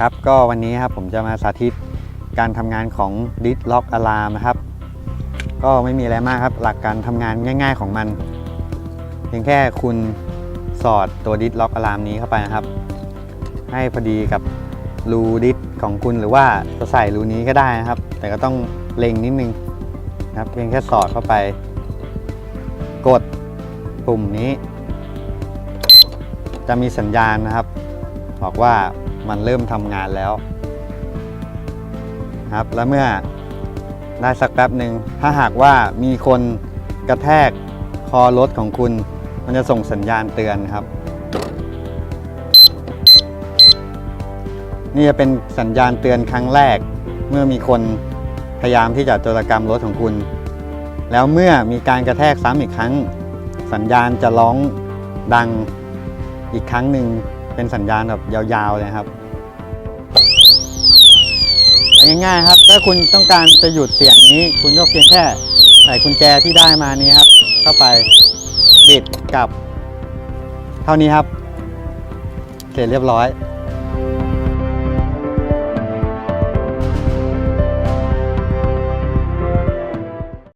ครับก็วันนี้ครับผมจะมาสาธิตการทำงานของดิสล็อกอะลามนะครับ ก็ไม่มีอะไรมากครับหลักการทำงานง่าย ๆของมัน เพียงแค่คุณสอดตัวดิสล็อกอะลามนี้เข้าไปนะครับ ให้พอดีกับรูดิสของคุณหรือว่าจะใส่รูนี้ก็ได้นะครับ แต่ก็ต้องเล็งนิดนึงนะครับ เพียงแค่สอดเข้าไป กดปุ่มนี้ จะมีสัญญาณนะครับ บอกว่า มันเริ่มทำงานแล้ว ครับแล้วเมื่อได้สักแป๊บหนึ่งถ้าหากว่ามีคนกระแทกคอรถของคุณ มันจะส่งสัญญาณเตือนครับ นี่จะเป็นสัญญาณเตือนครั้งแรก เมื่อมีคนพยายามที่จะโจรกรรมรถของคุณ แล้วเมื่อมีการกระแทกซ้ำอีกครั้ง สัญญาณจะร้องดังอีกครั้งหนึ่ง เป็นสัญญาณแบบยาวๆเลยครับง่ายๆครับ ถ้าคุณต้องการจะหยุดเสียงนี้ คุณก็เพียงแค่ใส่กุญแจที่ได้มานี้ครับ เข้าไปบิดกลับ เท่านี้ครับ เสร็จเรียบร้อย